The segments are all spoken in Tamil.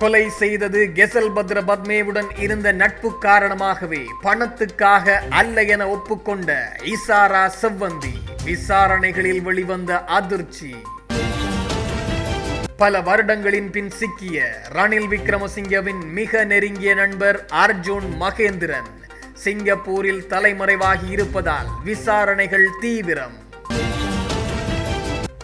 கொலை செய்தது கெசல் பத்ர பத்மேவுடன் இருந்த நட்பு காரணமாகவே பணத்துக்காக அல்ல என ஒப்புக்கொண்ட இசாரா செவ்வந்தி விசாரணைகளில் வெளிவந்த அதிர்ச்சி. பல வருடங்களின் பின் சிக்கிய ரணில் விக்ரமசிங்கவின் மிக நெருங்கிய நண்பர் அர்ஜுன் மகேந்திரன் சிங்கப்பூரில் தலைமறைவாகி இருப்பதால் விசாரணைகள் தீவிரம்.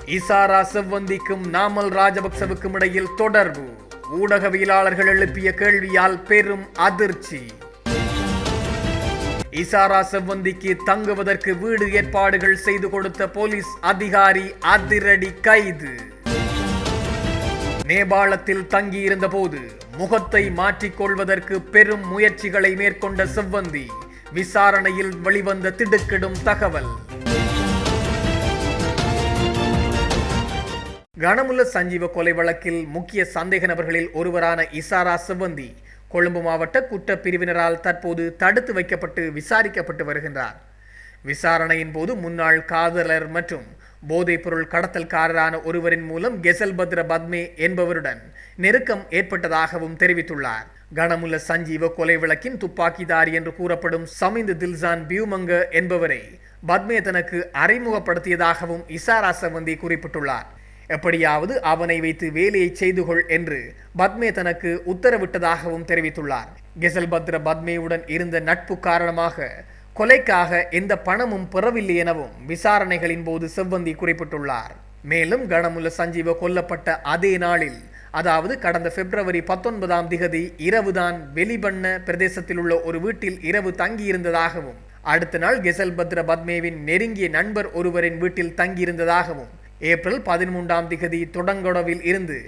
இசாரா செவ்வந்திக்கும் நாமல் ராஜபக்சவுக்கும் இடையில் தொடர்பு. ஊடகவியலாளர்கள் எழுப்பிய கேள்வியால் பெரும் அதிர்ச்சி. இசாரா செவ்வந்திக்கு தங்குவதற்கு வீடு ஏற்பாடுகள் செய்து கொடுத்த போலீஸ் அதிகாரி அதிரடி கைது. நேபாளத்தில் தங்கியிருந்த போது முகத்தை மாற்றிக்கொள்வதற்கு பெரும் முயற்சிகளை மேற்கொண்ட செவ்வந்தி விசாரணையில் வெளிவந்த திடுக்கிடும் தகவல். கனமுல்ல சஞ்சீவ கொலை வழக்கில் முக்கிய சந்தேக நபர்களில் ஒருவரான இசாரா செவ்வந்தி கொழும்பு மாவட்ட குற்றப் பிரிவினரால் தற்போது தடுத்து வைக்கப்பட்டு விசாரிக்கப்பட்டு வருகின்றார். விசாரணையின் போது முன்னாள் காதலர் மற்றும் போதைப்பொருள் கடத்தல்காரரான ஒருவரின் மூலம் கெசல் பத்ர பத்மே என்பவருடன் நெருக்கம் ஏற்பட்டதாகவும் தெரிவித்துள்ளார். கனமுல்ல சஞ்சீவ கொலை விளக்கின் துப்பாக்கிதாரி என்று கூறப்படும் சமிந்து தில்சான் பியூமங்க என்பவரை பத்மே தனக்கு அறிமுகப்படுத்தியதாகவும் இசாரா செவந்தி குறிப்பிட்டுள்ளார். எப்படியாவது அவனை வைத்து வேலையை செய்து கொள் என்று பத்மே தனக்கு உத்தரவிட்டதாகவும் தெரிவித்துள்ளார். கெசல் பத்ர பத்மேவுடன் இருந்த நட்பு காரணமாக கொலைக்காக எந்த பணமும் பெறவில்லை எனவும் விசாரணைகளின் போது செவ்வந்தி குறிப்பிட்டுள்ளார். மேலும் கணமுல்ல சஞ்சீவ கொல்லப்பட்ட அதே நாளில் அதாவது கடந்த பிப்ரவரி பத்தொன்பதாம் திகதி இரவுதான் வெளிபண்ண பிரதேசத்தில் உள்ள ஒரு வீட்டில் இரவு தங்கியிருந்ததாகவும் அடுத்த நாள் கெசல் பத்ர பத்மேவின் நெருங்கிய நண்பர் ஒருவரின் வீட்டில் தங்கியிருந்ததாகவும் ஏப்ரல் பதிமூன்றாம் திகதி தொடங்கொடவில் இருந்து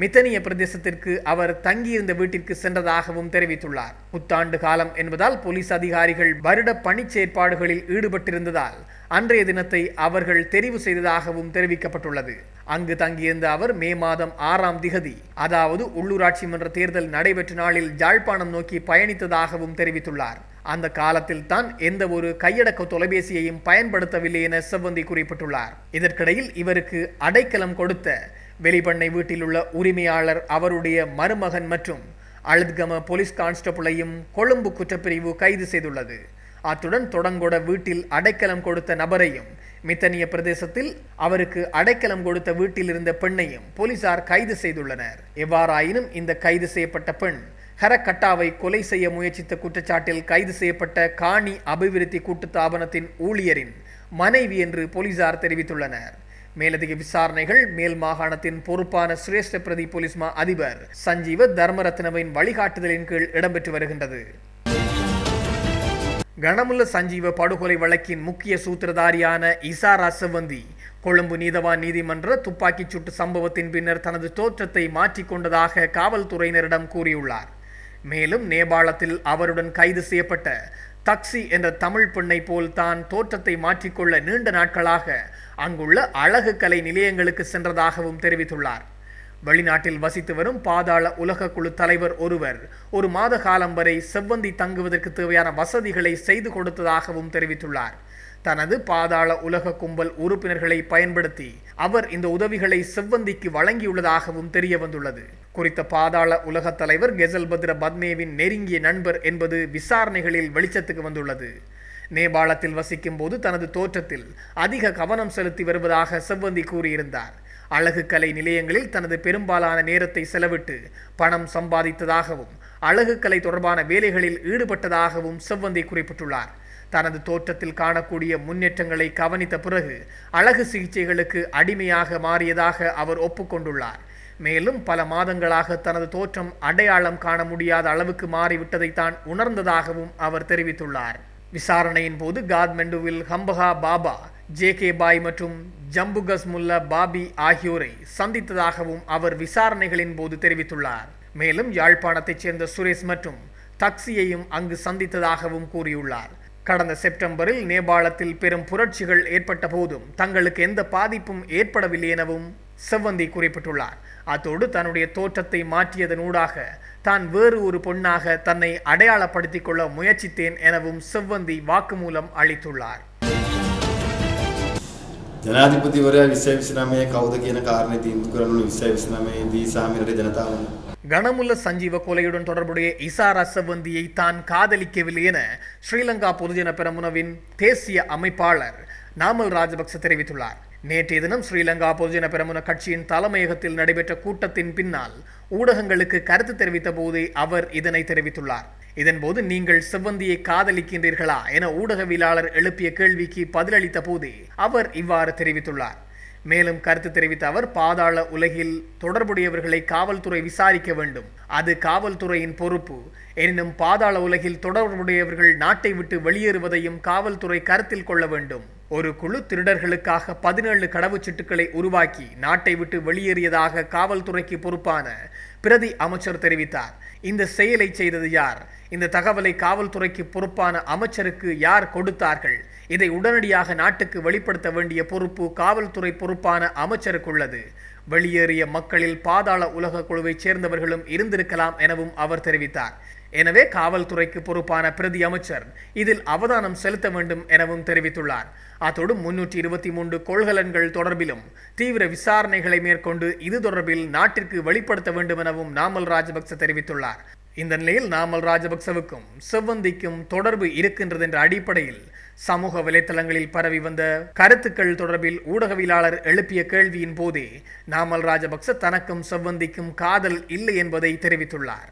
மித்தனிய பிரதேசத்திற்கு அவர் தங்கியிருந்த வீட்டிற்கு சென்றதாகவும் தெரிவித்துள்ளார். புத்தாண்டு காலம் என்பதால் போலீஸ் அதிகாரிகள் வருட பணிச் செயற்பாடுகளில் ஈடுபட்டிருந்ததால் அன்றைய தினத்தை அவர்கள் தெரிவு செய்ததாகவும் தெரிவிக்கப்பட்டுள்ளது. அங்கு தங்கியிருந்த அவர் மே மாதம் ஆறாம் திகதி அதாவது உள்ளூராட்சி மன்ற தேர்தல் நடைபெற்ற நாளில் யாழ்ப்பாணம் நோக்கி பயணித்ததாகவும் தெரிவித்துள்ளார். அந்த காலத்தில் தான் எந்த ஒரு கையடக்க தொலைபேசியையும் பயன்படுத்தவில்லை என செவ்வந்தி குறிப்பிட்டுள்ளார். இதற்கிடையில் இவருக்கு அடைக்கலம் கொடுத்த வெளிப்பண்ணை வீட்டில் உள்ள உரிமையாளர் அவருடைய மருமகன் மற்றும் அழுத்கம போலீஸ் கான்ஸ்டபிளையும் கொழும்பு குற்றப்பிரிவு கைது செய்துள்ளது. அத்துடன் தொடங்கொட வீட்டில் அடைக்கலம் கொடுத்த நபரையும் மித்தனிய பிரதேசத்தில் அவருக்கு அடைக்கலம் கொடுத்த வீட்டில் இருந்த பெண்ணையும் போலீசார் கைது செய்துள்ளனர். எவ்வாறாயினும் இந்த கைது செய்யப்பட்ட பெண் ஹரக்கட்டாவை கொலை செய்ய முயற்சித்த குற்றச்சாட்டில் கைது செய்யப்பட்ட காணி அபிவிருத்தி கூட்டுத்தாபனத்தின் ஊழியரின் மனைவி என்று போலீசார் தெரிவித்துள்ளனர். மேலதிக விசாரணைகள் மேல் மாகாணத்தின் பொறுப்பான சிரேஷ்ட பிரதி போலீஸ் மா அதிபர் சஞ்சீவ தர்மரத்னவின் வழிகாட்டுதலின் கீழ் இடம்பெற்று வருகின்றது. கனமுல்ல சஞ்சீவ படுகொலை வழக்கின் முக்கிய சூத்திரதாரியான இசாரா செவந்தி கொழும்பு நீதவான் நீதிமன்ற துப்பாக்கிச் சூட்டு சம்பவத்தின் பின்னர் தனது தோற்றத்தை மாற்றிக்கொண்டதாக காவல்துறையினரிடம் கூறியுள்ளார். மேலும் நேபாளத்தில் அவருடன் கைது செய்யப்பட்ட தக்சி என்ற தமிழ் பெண்ணை போல் தான் தோற்றத்தை மாற்றிக்கொள்ள நீண்ட நாட்களாக அங்குள்ள அழகு கலை நிலையங்களுக்கு சென்றதாகவும் தெரிவித்துள்ளார். வெளிநாட்டில் வசித்து வரும் பாதாள உலக குழு தலைவர் ஒருவர். ஒரு மாத காலம் வரை செவ்வந்தி தங்குவதற்கு தேவையான வசதிகளை செய்து கொடுத்ததாகவும் தெரிவித்துள்ளார். தனது பாதாள உலக கும்பல் உறுப்பினர்களை பயன்படுத்தி அவர் இந்த உதவிகளை செவ்வந்திக்கு வழங்கியுள்ளதாகவும் தெரிய வந்துள்ளது குறித்த பாதாள உலக தலைவர் கெசல் பத்ர பத்மேவின் நெருங்கிய நண்பர் என்பது விசாரணைகளில் வெளிச்சத்துக்கு வந்துள்ளது. நேபாளத்தில் வசிக்கும் போது தனது தோற்றத்தில் அதிக கவனம் செலுத்தி வருவதாக செவ்வந்தி கூறியிருந்தார். அழகு கலை நிலையங்களில் தனது பெரும்பாலான நேரத்தை செலவிட்டு பணம் சம்பாதித்ததாகவும் அழகு கலை தொடர்பான வேலைகளில் ஈடுபட்டதாகவும் செவ்வந்தி குறிப்பிட்டுள்ளார். தனது தோற்றத்தில் காணக்கூடிய முன்னேற்றங்களை கவனித்த பிறகு அழகு சிகிச்சைகளுக்கு அடிமையாக மாறியதாக அவர் ஒப்புக்கொண்டுள்ளார். மேலும் பல மாதங்களாக தனது தோற்றம் அடையாளம் காண முடியாத அளவுக்கு மாறிவிட்டதை தான் உணர்ந்ததாகவும் அவர் தெரிவித்துள்ளார். விசாரணையின் போது காத்மெண்டுவில் ஹம்பகா பாபா ஜே கே பாய் மற்றும் ஜம்புகஸ் முல்லா பாபி ஆகியோரை சந்தித்ததாகவும் அவர் விசாரணைகளின் போது தெரிவித்துள்ளார். மேலும் யாழ்ப்பாணத்தைச் சேர்ந்த சுரேஷ் மற்றும் தக்சியையும் அங்கு சந்தித்ததாகவும் கூறியுள்ளார். கடந்த செப்டம்பரில் நேபாளத்தில் பெரும் புரட்சிகள் ஏற்பட்ட போதும் தங்களுக்கு எந்த பாதிப்பும் ஏற்படவில்லை எனவும் செவ்வந்தி குறிப்பிட்டுள்ளார். அத்தோடு தன்னுடைய தோற்றத்தை மாற்றியதனூடாக தான் வேறு ஒரு பொண்ணாக தன்னை அடையாளப்படுத்திக் கொள்ள முயற்சித்தேன் எனவும் செவ்வந்தி வாக்குமூலம் அளித்துள்ளார். ජනාධිපතිවරයා විස්සය විසිනමේ කවුද කියන කාරණය තීන්දු කරනු විස්සය විසිනමේදී සාමිරට ජනතාවන. கனமுல்ல சஞ்சீவ கொலையுடன் தொடர்புடைய இசாரா செவ்வந்தியை தான் காதலிக்கவில்லை என ஸ்ரீலங்கா பொதுஜன பெரமுனவின் தேசிய அமைப்பாளர் நாமல் ராஜபக்ச தெரிவித்துள்ளார் நேற்றைய தினம் ஸ்ரீலங்கா பொதுஜன பெரமுன கட்சியின் தலைமையகத்தில் நடைபெற்ற கூட்டத்தின் பின்னால் ஊடகங்களுக்கு கருத்து தெரிவித்த போதே அவர் இதனை தெரிவித்துள்ளார் இதன்போது நீங்கள் செவ்வந்தியை காதலிக்கின்றீர்களா என ஊடகவியலாளர் எழுப்பிய கேள்விக்கு பதிலளித்த போதே அவர் இவ்வாறு தெரிவித்துள்ளார். மேலும் கருத்து தெரிவித்த அவர் பாதாள உலகில் தொடர்புடையவர்களை காவல்துறை விசாரிக்க வேண்டும். அது காவல்துறையின் பொறுப்பு. எனினும் பாதாள உலகில் தொடர்புடையவர்கள் நாட்டை விட்டு வெளியேறுவதையும் காவல்துறை கருத்தில் கொள்ள வேண்டும். ஒரு குழு திருடர்களுக்காக பதினேழு கடவுச்சீட்டுகளை உருவாக்கி நாட்டை விட்டு வெளியேறியதாக காவல்துறைக்கு பொறுப்பான பிரதி அமைச்சர் தெரிவித்தார். இந்த செயலை செய்தது யார்? இந்த தகவலை காவல்துறைக்கு பொறுப்பான அமைச்சருக்கு யார் கொடுத்தார்கள்? இதை உடனடியாக நாட்டுக்கு வெளிப்படுத்த வேண்டிய பொறுப்பு காவல்துறை பொறுப்பான அமைச்சருக்குள்ளது. வெளியேறிய மக்களில் பாதாள உலக குழுவைச் சேர்ந்தவர்களும் இருந்திருக்கலாம் எனவும் அவர் தெரிவித்தார். எனவே காவல்துறைக்கு பொறுப்பான பிரதி அமைச்சர் இதில் அவதானம் செலுத்த வேண்டும் எனவும் தெரிவித்துள்ளார். அத்தோடு முன்னூற்றி இருபத்தி மூன்று கொள்கலன்கள் தொடர்பிலும் தீவிர விசாரணைகளை மேற்கொண்டு இது தொடர்பில் நாட்டிற்கு வெளிப்படுத்த வேண்டும் எனவும் நாமல் ராஜபக்ச தெரிவித்துள்ளார். இந்த நிலையில் நாமல் ராஜபக்சவுக்கும் செவ்வந்திக்கும் தொடர்பு இருக்கின்றது என்ற அடிப்படையில் சமூக வலைத்தளங்களில் பரவி வந்த கருத்துக்கள் தொடர்பில் ஊடகவியலாளர் எழுப்பிய கேள்வியின் போதே நாமல் ராஜபக்ச தனக்கும் செவ்வந்திக்கும் காதல் இல்லை என்பதை தெரிவித்துள்ளார்.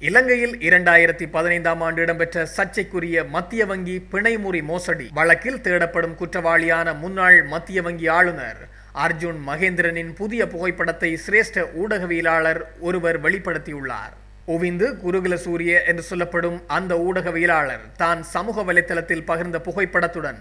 இலங்கையில் இரண்டாயிரத்தி பதினைந்தாம் ஆண்டு இடம்பெற்ற சர்ச்சைக்குரிய மத்திய வங்கி பிணைமுறி மோசடி வழக்கில் தேடப்படும் குற்றவாளியான முன்னாள் மத்திய வங்கி ஆளுநர் அர்ஜுன் மகேந்திரனின் புதிய புகைப்படத்தை சிரேஷ்ட ஊடகவியலாளர் ஒருவர் வெளிப்படுத்தியுள்ளார். ஒவிந்து குருகுல சூரிய என்று சொல்லப்படும் அந்த ஊடகவியலாளர் தான் சமூக வலைத்தளத்தில் பகிர்ந்த புகைப்படத்துடன்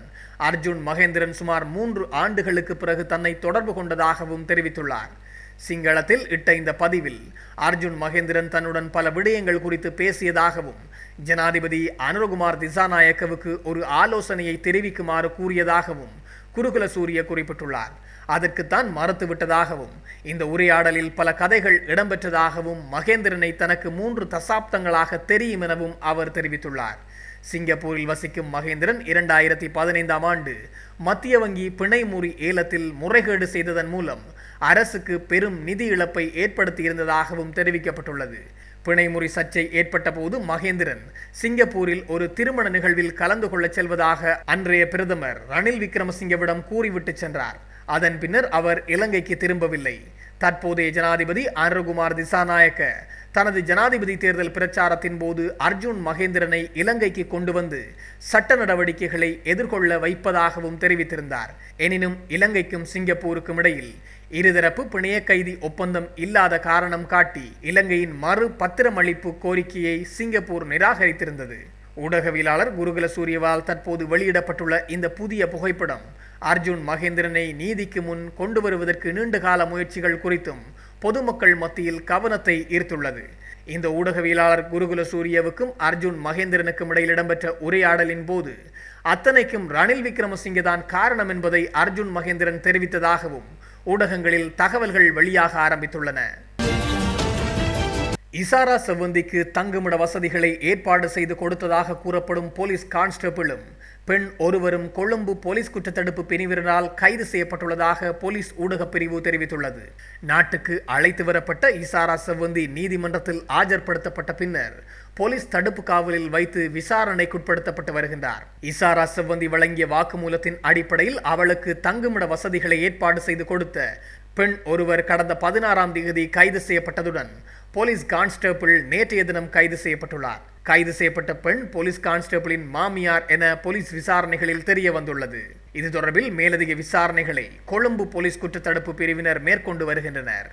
அர்ஜுன் மகேந்திரன் சுமார் மூன்று ஆண்டுகளுக்கு பிறகு தன்னை தொடர்பு கொண்டதாகவும் தெரிவித்துள்ளார். சிங்களத்தில் இட்ட இந்த பதிவில் அர்ஜுன் மகேந்திரன் தன்னுடன் பல விடயங்கள் குறித்து பேசியதாகவும் ஜனாதிபதி அனுரகுமார் திசாநாயக்கவுக்கு ஒரு ஆலோசனையை தெரிவிக்குமாறு கூறியதாகவும் குருகுல சூரிய குறிப்பிட்டுள்ளார். அதற்குத்தான் மறுத்துவிட்டதாகவும் இந்த உரையாடலில் பல கதைகள் இடம்பெற்றதாகவும் மகேந்திரனை தனக்கு மூன்று தசாப்தங்களாக தெரியும் எனவும் அவர் தெரிவித்துள்ளார். சிங்கப்பூரில் வசிக்கும் மகேந்திரன் இரண்டாயிரத்தி பதினைந்தாம் ஆண்டு மத்திய வங்கி பிணைமுறி ஏலத்தில் முறைகேடு செய்ததன் மூலம் அரசுக்கு பெரும் நிதி இழப்பை ஏற்படுத்தியிருந்ததாகவும் தெரிவிக்கப்பட்டுள்ளது. பிணைமுறி சர்ச்சை ஏற்பட்ட போது மகேந்திரன் சிங்கப்பூரில் ஒரு திருமண நிகழ்வில் கலந்து கொள்ளச் செல்வதாக அன்றைய பிரதமர் ரணில் விக்ரமசிங்கவிடம் கூறிவிட்டு சென்றார். அதன் பின்னர் அவர் இலங்கைக்கு திரும்பவில்லை. தற்போதைய ஜனாதிபதி அருகுமார் திசாநாயக்க தனது ஜனாதிபதி தேர்தல் பிரச்சாரத்தின் போது அர்ஜுன் மகேந்திரனை இலங்கைக்கு கொண்டு வந்து சட்ட நடவடிக்கைகளை எதிர்கொள்ள வைப்பதாகவும் தெரிவித்திருந்தார். எனினும் இலங்கைக்கும் சிங்கப்பூருக்கும் இடையில் இருதரப்பு பிணைய கைதி ஒப்பந்தம் இல்லாத காரணம் காட்டி இலங்கையின் மறு பத்திரமளிப்பு கோரிக்கையை சிங்கப்பூர் நிராகரித்திருந்தது. ஊடகவியலாளர் குருகுல சூரியவால் தற்போது வெளியிடப்பட்டுள்ள இந்த புதிய புகைப்படம் அர்ஜுன் மகேந்திரனை நீதிக்கு முன் கொண்டு வருவதற்கு நீண்டகால முயற்சிகள் குறித்தும் பொதுமக்கள் மத்தியில் கவனத்தை ஈர்த்துள்ளது. இந்த ஊடகவியலாளர் குருகுல சூரியவுக்கும் அர்ஜுன் மகேந்திரனுக்கும் இடையில் இடம்பெற்ற உரையாடலின் போது அத்தனைக்கும் ரணில் விக்ரமசிங்க தான் காரணம் என்பதை அர்ஜுன் மகேந்திரன் தெரிவித்ததாகவும் ஊடகங்களில் தகவல்கள் வெளியாக ஆரம்பித்துள்ளன. இசாரா செவ்வந்திக்கு தங்குமிட வசதிகளை ஏற்பாடு செய்து கொடுத்ததாக கூறப்படும் போலீஸ் கான்ஸ்டபிளும் பெண் ஒருவரும் கொழும்பு போலீஸ் குற்றத்தடுப்பு பிரிவினரால் கைது செய்யப்பட்டுள்ளதாக போலீஸ் ஊடகப் பிரிவு தெரிவித்துள்ளது. நாட்டுக்கு அழைத்து வரப்பட்ட இசாரா செவ்வந்தி நீதிமன்றத்தில் ஆஜர்படுத்தப்பட்ட பின்னர் போலீஸ் தடுப்பு காவலில் வைத்து விசாரணைக்குட்படுத்தப்பட்டு வருகின்றார். இசாரா செவ்வந்தி வழங்கிய வாக்குமூலத்தின் அடிப்படையில் அவளுக்கு தங்குமிட வசதிகளை ஏற்பாடு செய்து கொடுத்த பெண் ஒருவர் கடந்த பதினாறாம் தேதி கைது செய்யப்பட்டதுடன் போலீஸ் கான்ஸ்டபிள் நேற்றைய தினம் கைது செய்யப்பட்டுள்ளார். கைது செய்யப்பட்ட பெண் போலீஸ் கான்ஸ்டபிளின் மாமியார் என போலீஸ் விசாரணைகளில் தெரிய வந்துள்ளது. இது தொடர்பில் மேலதிக விசாரணைகளை கொழும்பு போலீஸ் குற்றத்தடுப்பு பிரிவினர் மேற்கொண்டு வருகின்றனர்.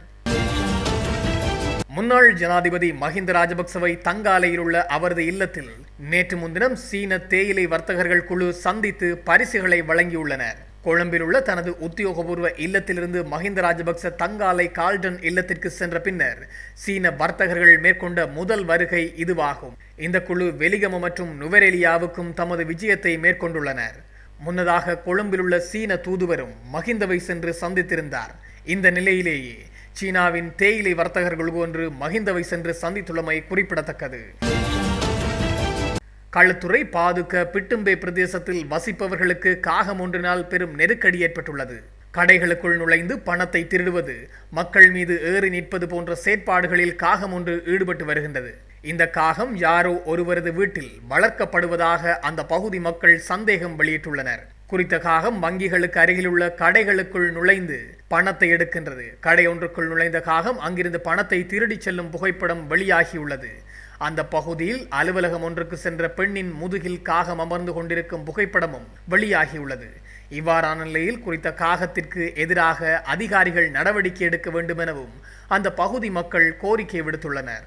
முன்னாள் ஜனாதிபதி மஹிந்த ராஜபக்சவை தங்காலையில் உள்ள அவரது இல்லத்தில் நேற்று முன்தினம் சீன தேயிலை வர்த்தகர்கள் குழு சந்தித்து பரிசுகளை வழங்கியுள்ளனர். கொழும்பில் உள்ள தனது உத்தியோகபூர்வ இல்லத்திலிருந்து மஹிந்த ராஜபக்ச தங்காலை கால்டன் இல்லத்திற்கு சென்ற பின்னர் சீன வர்த்தகர்கள் மேற்கொண்ட முதல் வருகை இதுவாகும். இந்த குழு வெலிகம மற்றும் நுவரெலியாவுக்கும் தமது விஜயத்தை மேற்கொண்டுள்ளனர். முன்னதாக கொழும்பில் உள்ள சீன தூதுவரும் மஹிந்தவை சென்று சந்தித்திருந்தார். இந்த நிலையிலேயே சீனாவின் தேயிலை வர்த்தகர்கள் ஒன்று மஹிந்தவை சென்று சந்தித்துள்ளமை குறிப்பிடத்தக்கது. களுத்துறை பாதுக்க பிட்டும்பே பிரதேசத்தில் வசிப்பவர்களுக்கு காகம் ஒன்றினால் பெரும் நெருக்கடி ஏற்பட்டுள்ளது. கடைகளுக்குள் நுழைந்து பணத்தை திருடுவது மக்கள் மீது ஏறி நிற்பது போன்ற செயற்பாடுகளில் காகம் ஒன்று ஈடுபட்டு வருகின்றது. இந்த காகம் யாரோ ஒருவரது வீட்டில் வளர்க்கப்படுவதாக அந்த பகுதி மக்கள் சந்தேகம் வெளியிட்டுள்ளனர். குறித்த காகம் வங்கிகளுக்கு அருகிலுள்ள கடைகளுக்குள் நுழைந்து பணத்தை எடுக்கின்றது. கடை ஒன்றுக்குள் நுழைந்த காகம் அங்கிருந்து பணத்தை திருடிச் செல்லும் புகைப்படம் வெளியாகியுள்ளது. அந்த பகுதியில் அலுவலகம் ஒன்றுக்கு சென்ற பெண்ணின் முதுகில் காகம் அமர்ந்து கொண்டிருக்கும் புகைப்படமும் வெளியாகியுள்ளது. இவ்வாறான நிலையில் குறித்த காகத்திற்கு எதிராக அதிகாரிகள் நடவடிக்கை எடுக்க வேண்டும் எனவும் அந்த பகுதி மக்கள் கோரிக்கை விடுத்துள்ளனர்.